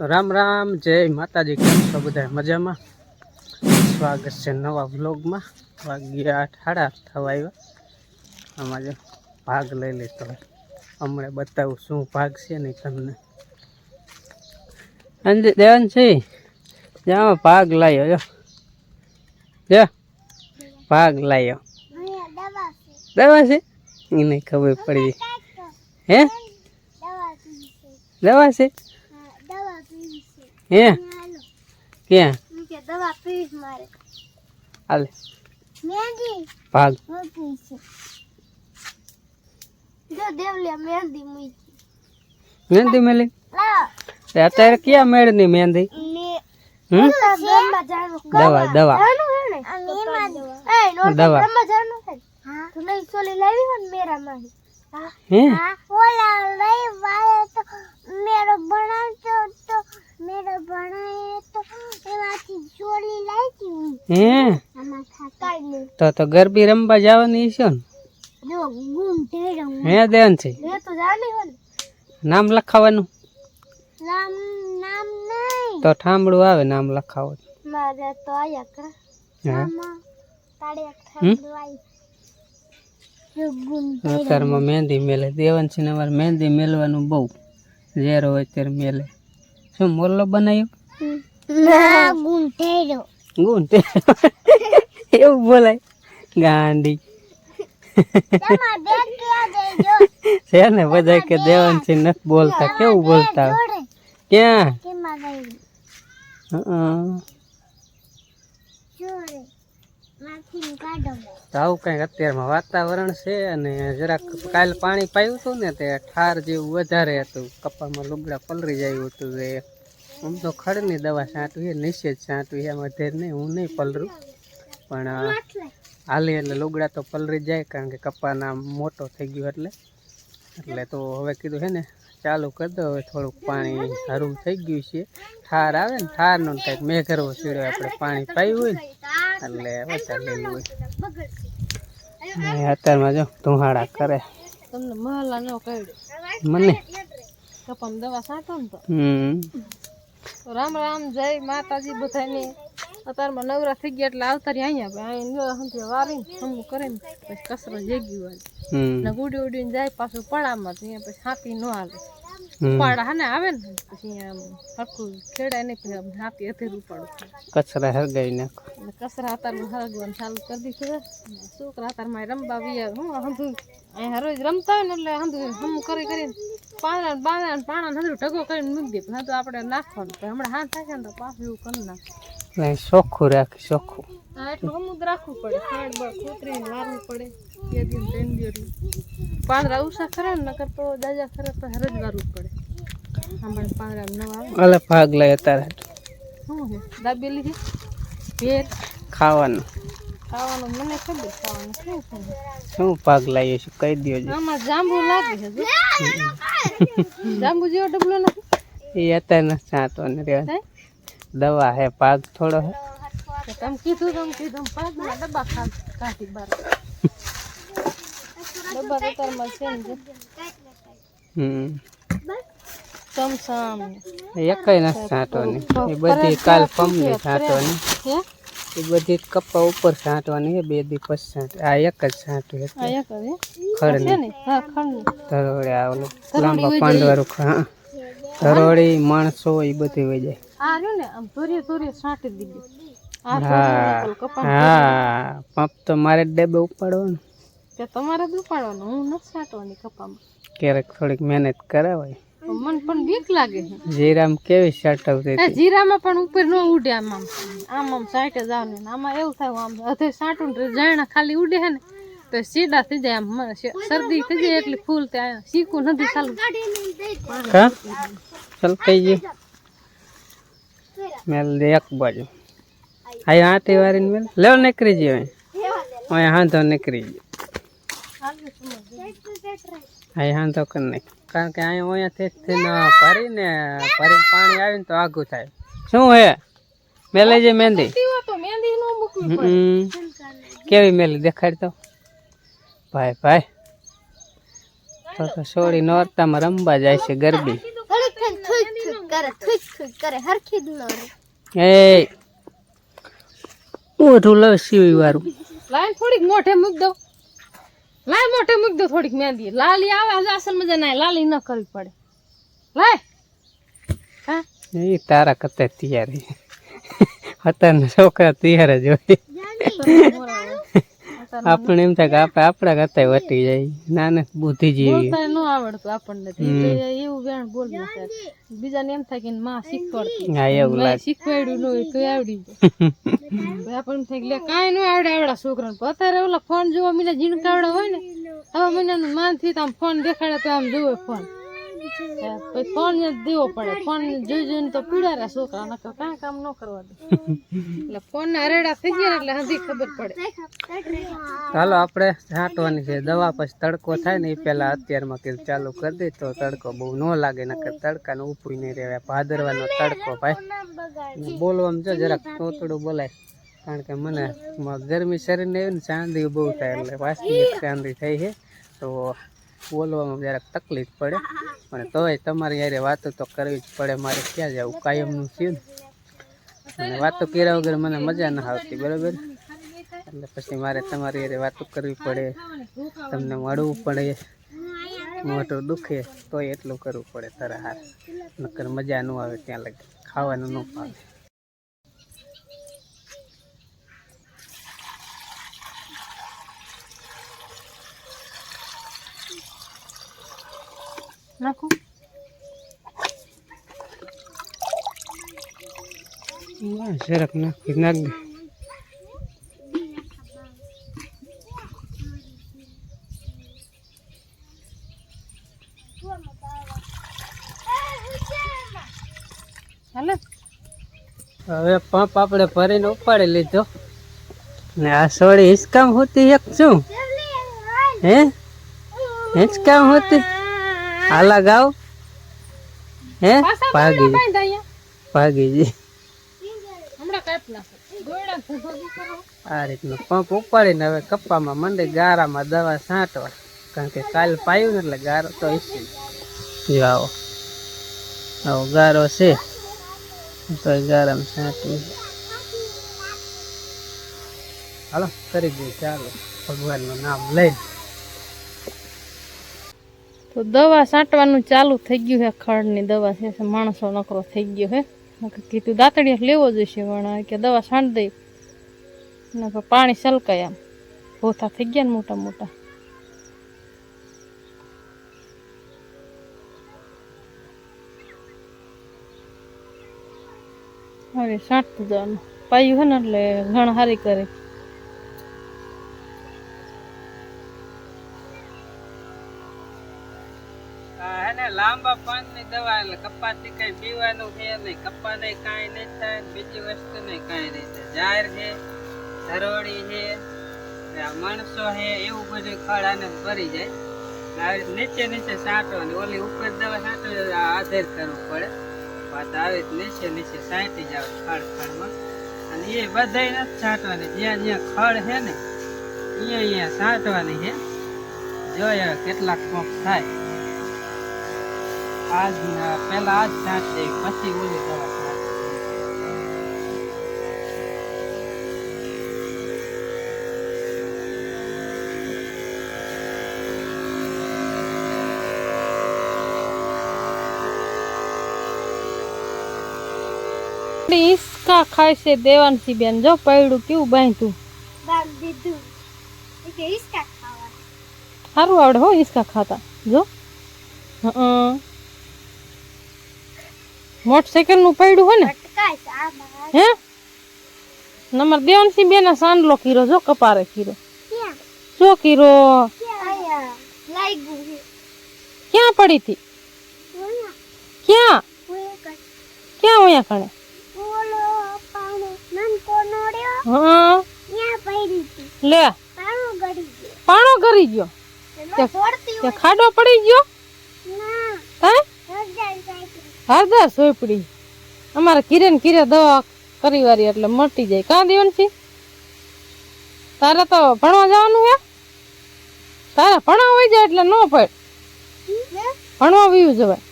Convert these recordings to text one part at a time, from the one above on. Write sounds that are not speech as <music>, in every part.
રામ રામ જય માતાજી કેમ છો બધા મજામાં? સ્વાગત છે નવા વ્લોગમાં. વાગ્યા આઠ થવા આવ્યા. આમાં જો ભાગ લઈ લેતો હમણાં બતાવું શું ભાગ છે ને તમને. અંજે દેવન છે જ્યાં ભાગ લાવ્યો જો. જો ભાગ લાવ્યો દવા છે એને ખબર પડી. હે? દવા છે હે? કે દવા પીસ મારે. હાલે. મેંદી? ભાગ. જો દેવલે મેંદી મૂકી. મેંદી મેલે? તે અત્યારે ક્યાં મેળની દવા દવા. દવા. ને? મેરા માં હે? તો તો ગરબી રમવા જવાની છે ને? હે. દેન છે? નામ લખાવાનું? નામ નામ નહીં. તો ઠામડું આવે નામ લખાવો અત્યારમાં મહેંદી મેલે. દેવન છે ને અમારે મહેંદી મેલવાનું બહુ. ઝેર હોય ત્યારે મેલે. શું મોરલો બનાવ્યો ના એવું બોલાય. ગાંડી. છે ને બધા કે દેવાન છે નથી બોલતા. કેવું બોલતા? ક્યાં? હં. આવું કંઈક અત્યારમાં વાતાવરણ છે અને જરાક કાલ પાણી પાયું હતું ને તે ઠાર જેવું વધારે હતું. કપામાં લુગડા પલરી જાય હતું એ. આમ તો ખડની દવા છાંટવી નીચે જ છાંટવી એમાં ધેર નહીં હું નહીં પલરું. પણ હાલી એટલે લુગડા તો પલરી જાય કારણ કે કપાના મોટો થઈ ગયો એટલે. એટલે તો હવે કીધું છે ને ચાલુ કરી દો. હવે થોડુંક પાણી હરું થઈ ગયું છે. ઠાર આવે ને ઠારનો કંઈક મેઘરવો સીડો આપણે પાણી પાયું હોય ને એટલે વધારે લેલું હોય. અત્યારમાં જો ધુહાડા કરે. તમને મહલા ન કહ્યું મને? કપમ દવા સાટો ને તો. હમ. રામ રામ જય માતાજી બધાને. અત્યારમાં નવરા થઈ ગયા એટલે આવતારી અહીંયા. અહીંયા હંતે વારીને હમું કરીને પછી કસરો જેગી હોય. ને ઉડી ઉડીને જાય પાછું પડામાં તો અહીંયા પછી હાથી ન હાલે. ઉપાડા હાને આવે ને પછી અહીંયા હરખું ખેડાય નહીં પછી હાથી અથેર ઉપાડું કચરા હરગાઈ નાખો. કચરા કસરા હરગવાનું ચાલુ કરી દીધું છે. છોકરા હાતારમાં રમવા બી હું હંધું. અહીંયા રોજ રમતા હોય ને એટલે હંધું હમ કરી કરીને પાંદડા બાંદડા પાણા હંધું ઢગો કરીને મૂકી દે હા તો આપણે નાખવાનું હમણાં હાથ થાય ને તો પાછું એવું કરી નાખ ચોખ્ખું રાખી ચોખ્ખું. એટલું અમુક રાખવું પડે. ખાડ બળ કૂતરીને પડે. બે દિન ત્રણ દિવસ. પાંદડા ઉષા ખરા ને નકર તો દાજા ખરા તો વારવું પડે. હમણાં પાંદડા નવા આવે અલે ભાગ લઈ અત્યારે. શું દાબેલી છે? ભેર ખાવાનું. ખાવાનું મને ખબર ખાવાનું શું છે? શું ભાગ છીએ? કહી દ્યો આમાં જાંબુ લાગે છે જાંબુ જેવો ડબલો નથી? એ અત્યારે ચાંટવાની રહેવા હે? દવા હે પાક થોડો હે. તમે કીધું તમે કીધું પાંચના ડબ્બા ખા કાઢી બાર. ડબ્બા તો તારમાં છે ને જો. હમ. ચમચમ એ કઈ નથી છાંટવાની. એ બધી કાલ પમની છાંટવાની. હે? એ બધી કપ્પા ઉપર છાંટવાની બે દી પછી છાંટ. આ એક જ છાંટવી હતી આયા કરે છે ખડની. ને? હા ખંડ ધરોડી આ ઓલું લાંબા પાંડવાળું હા. ધરોડી માણસો એ બધી વહી જાય. આ રહ્યું ને આમ ધોરીએ ધોરીએ છાંટી દીધી. આ હા પંપ તો મારે જ ડબ્બે ઉપાડવાનું. તે તમારે જ ઉપાડવાનું હું નથી કપામાં ક્યારેક થોડીક મહેનત કરાવાય. મન પણ બીક લાગે જીરામ કેવી સાટવતી જીરામાં પણ ઉપર ન ઉડે આમ આમ. આમ આમ સાઈટે જાવ ને આમાં એવું થાય આમ અધે સાટું ખાલી ઉડે હે ને તો સીડા થઈ જાય આમ શરદી થઈ જાય એટલે ફૂલ ત્યાં શીકું નથી ચાલુ. હા? ચાલ કઈ ગયું. મેલ દે એક બાજુ. હા આટી વારીને મેલ. લેવ નીકળી જઈએ અહીં હાંધો નીકળી ગયો અહીં હાંધો કરી નાખ કારણ કે અહીં અહીંયાથી થઈને ભરીને ભરી પાણી આવીને તો આઘું થાય. શું હે? મેલે છે મહેંદી. કેવી મેલી દેખાડ તો? ભાઈ ભાઈ. તો તો સોળી નોરતામાં રમવા જાય છે ગરબી. ઘડીક થઈને થોઈક કરે થુક થુક કરે હરખી જ ન રહે એ મોઢું લવ સીવી વાળું લાઈન થોડીક મોઢે મૂક દો લાય મોઢે મૂક દો થોડીક મહેંદી. લાલી આવે આજે અસલ મજા ના લાલી ન કરવી પડે. લાય. હા? એ તારા કરતા તૈયાર અત્યારના છોકરા તૈયાર જ હોય. આપણે એમ થાય કે આપણે આપણા કરતા વટી જાય. નાના બુદ્ધિ જેવી. ન આવડતું આપણને. એવું વેણ બોલ નાખે. બીજાને એમ થાય કે માં શીખવાડતી હા એવું લાગે. શીખવાડ્યું ન હોય તો આવડી જાય. <laughs> આપણને થાય કે લે કાંઈ ન આવડે આવડા છોકરાને. અત્યારે ઓલા ફોન જોવા મને જીણકાવડા હોય ને હવે મને માનથી આમ ફોન દેખાડે તો આમ જોવે ફોન. પછી ફોન જ દેવો પડે. ફોન જોઈ જોઈને તો પીડા રહ્યા છોકરા, નકર કાંઈ કામ ન કરવા દે. એટલે ફોન ના રેડા થઈ ગયા એટલે હજી ખબર પડે. ચાલો આપણે છાંટવાની છે. દવા પછી તડકો થાય ને એ પહેલા અત્યારમાં કીધું ચાલુ કરી દે તો તડકો બહુ ન લાગે, નકર તડકાને ઉપડી નહીં રહેવાય. ભાદરવાનો તડકો ભાઈ. બોલવામાં જો જરાક તોતડું બોલાય. કારણ કે મને ગરમી શરીરને એવી ને ચાંદી બહુ થાય એટલે વાસ્તવિક ચાંદી થઈ છે. તો બોલવામાં જરાક તકલીફ પડે. પણ તોય તમારી યારે વાતો તો કરવી જ પડે. મારે ક્યાં જવું? કાયમનું થયું ને. અને વાતો કર્યા વગર મને મજા ના આવતી, બરાબર? એટલે પછી મારે તમારી હારે વાતો કરવી પડે. તમને મળવું પડે. મોટું દુખે, તોય એટલું કરવું પડે તારા હાર નકર મજા ન આવે ત્યાં લગી. ખાવાનું ન ભાવે નાખો. જરાક નાખી નાખ હવે પંપ આપણે ભરીને ઉપાડી લીધો. ને આ સોળી હિંચકામ હોતી એક શું? હે? હિંચકામ હોતી? હાલા ગાવ. હે? ભાગી ભાગી જી આ રીતનો પંપ ઉપાડીને હવે કપ્પામાં મંડે ગારામાં દવા છાંટવા. કારણ કે કાલ પાયું ને એટલે ગારો તો જો. આવો. આવો ગારો છે. તો ગારામાં છાંટવી હાલો કરી દઈએ ચાલો. ભગવાનનું નામ લઈને. તો દવા છાંટવાનું ચાલુ થઈ ગયું છે ખડની દવા છે માણસો નકરો થઈ ગયો છે. કીધું દાંતડીયા લેવો જોઈશે, પણ કે દવા છાંટ દઈ નકર પાણી સલકાય આમ. ભોથા થઈ ગયા ને મોટા મોટા. હવે છાંટતું જવાનું. પાયું છે ને એટલે ઘણ સારી કરે. આ લાંબા પાન પાનની દવા એટલે કપાસથી કઈ પીવાનું છે નહીં. કપાને કાંઈ નહીં થાય બીજી વસ્તુ નહીં કાંઈ નહીં થાય. જાહેર છે ધરોડી છે માણસો છે, એવું બધું ખડ આને ભરી જાય. ને આવી નીચે નીચે સાંટવાની. ઓલી ઉપર દવા સાંટવી આધાર કરવું પડે. પાછા આવી નીચે નીચે સાંટી જાવ ખડ ખડમાં અને એ બધાય નથી છાંટવાની જ્યાં જ્યાં ખડ છે ને અહીંયા અહીંયા છાંટવાની છે. જોઈએ કેટલાક પંપ થાય. આજ પહેલા આજ છાંટ દે પછી ઓલી દવા ઈસકા ખાય છે દેવાનસી બેન. જો પૈડું કેવું બાંધ્યું? બાગ દીધું. કે ઈસકા ખાવા સારું આવડે હો ઈસકા ખાતા. જો. હં. મોટરસાઇકલનું પડ્યું હોય ને? હે? નંબર દેવાનસિંહ બેન સાંડલો કીરો જો કપારે કીરો. જો કીરો? ક્યાં પડી હતી? ક્યાં? ક્યાં અહીંયા કણે? હા. લે. પાણો કરી ગયો. તે ખાડો પડી ગયો? ના. હે? હરદર સોપડી અમારે કિરે ને કિરે દવા કરી વારી એટલે મટી જાય. કાં દેવાનસી તારે તો ભણવા જવાનું હે? તારે ભણવા હોય જાય એટલે ન પડ ભણવા વયું જવાય.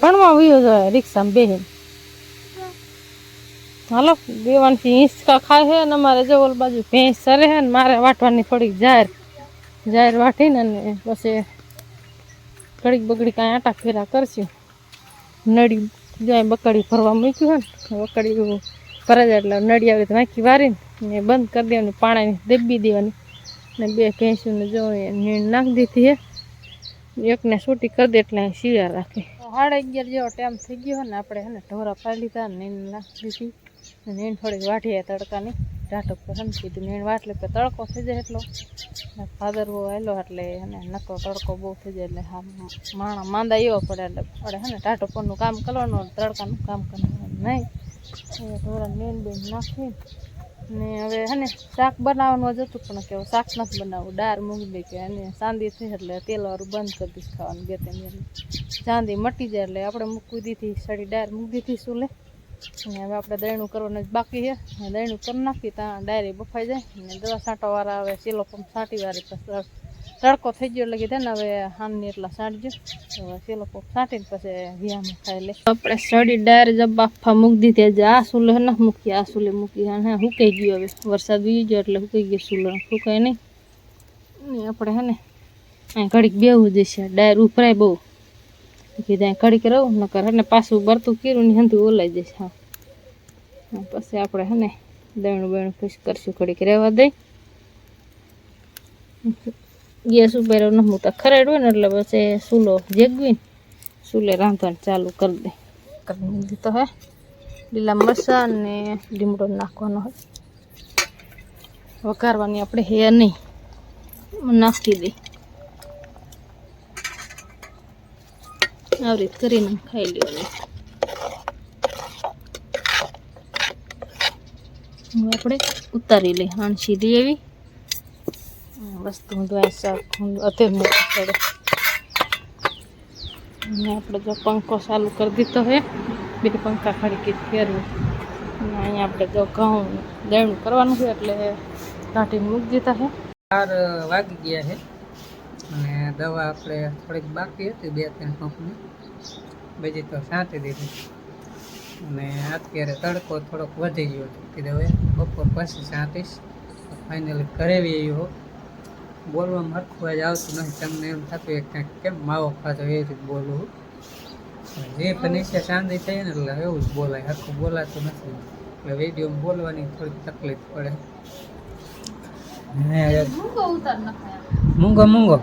ભણવા વયો જવાય રિક્ષામાં બેહીને. હાલો દેવાનથી હિંચકા ખાય છે ને અમારે જો ઓલ બાજુ ભેંસ સરે છે ને મારે વાટવાની થોડીક જાહેર જાહેર વાટીને અને પછી ઘડીક બગડી કાંઈ આટા ફેરા કરશું. નળી અહીં બકડી ભરવા મૂક્યું હોય ને બકડી ભરે એટલે નળી આવે તો નાખી વારીને ને બંધ કરી દેવાની, પાણાની દબી દેવાની. ને બે ભેંસુને જો નીણ નાખી દીધી હે, એકને છૂટી કરી દે એટલે અહીં શિયા રાખે. સાડા અગિયાર જેવો ટાઈમ થઈ ગયો હોય ને, આપણે હે ને, ઢોરા પાડી લીધા નીણ નાખી દીધી. નીણ થોડીક વાઢીએ તડકાની. ઢાટક પર હમ કીધું નીણ એટલે કે તડકો થઈ જાય એટલો. ને ભાદરવો આવેલો એટલે એને નકો તડકો બહુ થઈ જાય એટલે હા, માણા માંદા એવો પડે એટલે પડે હે ને ટાટો પરનું કામ કરવાનું તડકાનું કામ કરવાનું. નહીં એ મેન બેન નાખી ને હવે હે શાક બનાવવાનું જ હતું, પણ કેવું શાક નથી બનાવવું. દાળ મૂકી કે અને ચાંદી થઈ એટલે તેલવાળું બંધ કરી દઈશ ખાવાનું બે ત્રણ ચાંદી મટી જાય એટલે આપણે મૂકી દીધી સડી દાળ મૂકી દીધી ચૂલે અને હવે આપણે દહીણું કરવાનું જ બાકી છે. દહીણું કરી નાખી ત્યાં ડાયરી બફાઈ જાય. અને દવા છાંટવાવાળા આવે ચીલો પંપ છાંટી વાળી તડકો થઈ ગયો એટલે કીધે ને હવે હાનની એટલા છાંટજો. હવે ચીલો પંપ છાંટીને પછી વિયામાં ખાઈ લે. આપણે સડી ડાયર જબ બાફા મૂકી દીધી. જે આ સુલે ન મૂકી આ સુલે મૂકી અને સુકાઈ ગયો હવે. વરસાદ વી ગયો એટલે સુકાઈ ગયો સુલો. સુકાય નહીં. આપણે હે ને, અહીં ઘડીક બેવું જશે ડાયર ઉભરાય બહુ. કીધું ઘડીક રહું, નકર હે ને પાછું બરતું કીરું ને હંધું ઓલાઈ જઈશ, હા. પછી આપણે હે ને દણું બણું ખુશ કરશું કડીક રહેવા દઈ ગેસ ઉપર ન હું તો ખરેડું ને એટલે પછી સૂલો જેગવી સૂલે રાંધવાનું ચાલુ કરી દે. કરી દીધો હે. લીલા મરસા ને લીમડો નાખવાનો હોય. વઘારવાની આપણે હે નહીં. નાખી દઈ આવી રીત કરીને ખાઈ હવે આપણે ઉતારી લઈ હાણસી દઈ એવી વસ્તુ ઊંધવાય શાક અત્યારે મૂકવું પડે. અને આપણે જો પંખો ચાલુ કરી દીધો હે, બે પંખા ખડકી ફેરવું. અને અહીંયા આપણે જો ઘઉં દેણું કરવાનું છે એટલે કાઢીને મૂકી દીધા છે ચાર વાગી ગયા છે અને દવા આપણે થોડીક બાકી હતી બે ત્રણ કંપની. બીજી તો છાંટી દીધી. અને અત્યારે તડકો થોડોક વધી ગયો હતો કીધું હવે બપોર પછી છાંટીશ. ફાઇનલી ઘરે બી આવ્યો બોલવામાં હરખું આજ આવતું નથી. તમને એમ થતું કે કંઈક કેમ માવો ખાતો એ રીતે બોલવું જે પણ નીચે શાંતિ થઈ ને એટલે એવું જ બોલાય. હરખું બોલાતું નથી. એટલે વિડીયોમાં બોલવાની થોડીક તકલીફ પડે. હે મૂંગો મૂંગો.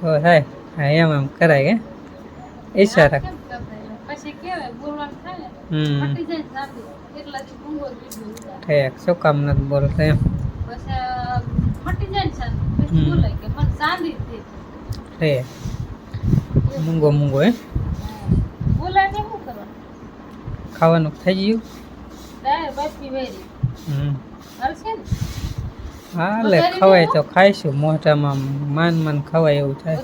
તો થાય હા એમ એમ કરાય કે? ઈશારા થાય ઠેક શું કામ નથી બોલતો એમ? ઠેક. મૂંગો મૂંગો કરવાનું? ખાવાનું થઈ ગયું? હમ. હા લે ખવાય તો ખાઈશું મોઢામાં માન માન ખવાય એવું થાય.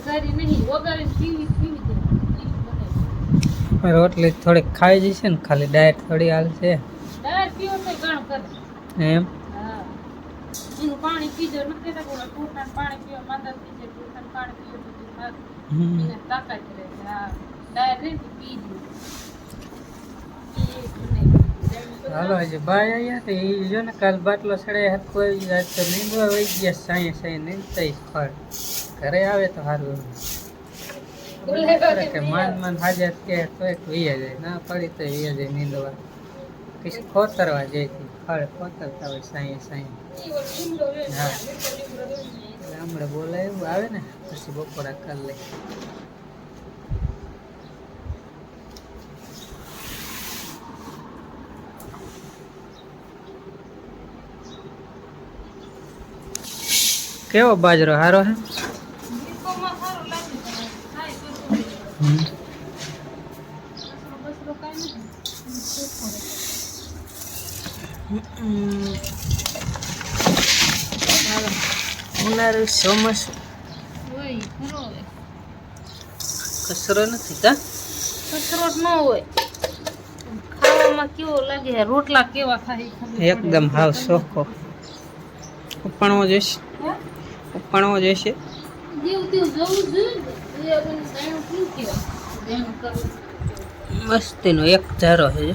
રોટલી થોડીક ખાઈ જશે ને ખાલી ડાયટ થોડી હાલશે. એમ? પાણી હાલો હજી ભાઈ અહીંયા તો એ જો ને કાલ બાટલો સડે કોઈ આજ તો લીંબુ આવી ગયા સાંય સાંય નીંદતા ફળ. ઘરે આવે તો સારું કે માન માન હાજર કે તો એક વીએ જાય. ના પડી તો વીએ જાય નીંદવા. પછી ખોતરવા જાય છે ફળ ખોતરતા હોય સાંય સાંય ઈ ઓલો લીમડો રહે ને, હા. ગામડે બોલાય એવું આવે ને પછી બપોરા કરી લે કેવો બાજરો હારો છે. ખાય. હાલો ચોમાસું કચરો નથી કા કચરો ન હોય ખાવામાં કેવો લાગે રોટલા કેવા પડે. એકદમ હાવ સોખો પણ હે? જોઈશે એમ કરવું મસ્તીનો એક ધારો છે.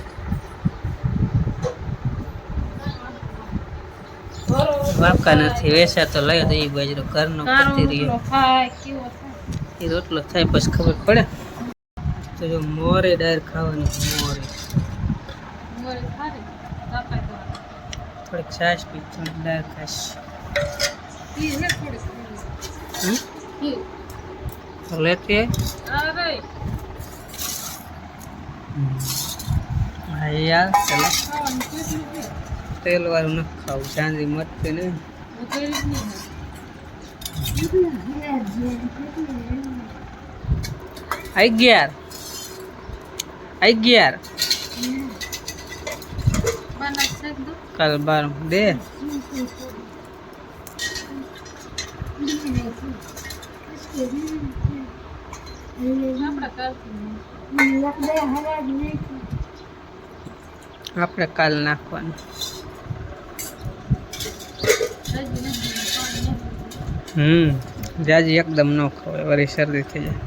વાપકા નથી વેસા તો લઈ એ બાજરો ઘરનો કારો કરતી થાય? એ રોટલો થાય પછી ખબર પડે. તો જો મોરે ડાયર ખાવાની મોરે. થોડીક છાશ પી થોડીક ડાયર ખાશ લેતી યાર ચાલો. તેલ વાળું નથી ખાવું. ચાંદી મત જ અગિયાર અગિયાર કાલ બાર દે. આપણે કાલ નાખવાનું. હમ જાજી એકદમ ન ખવાય વળી શરદી થઈ જાય.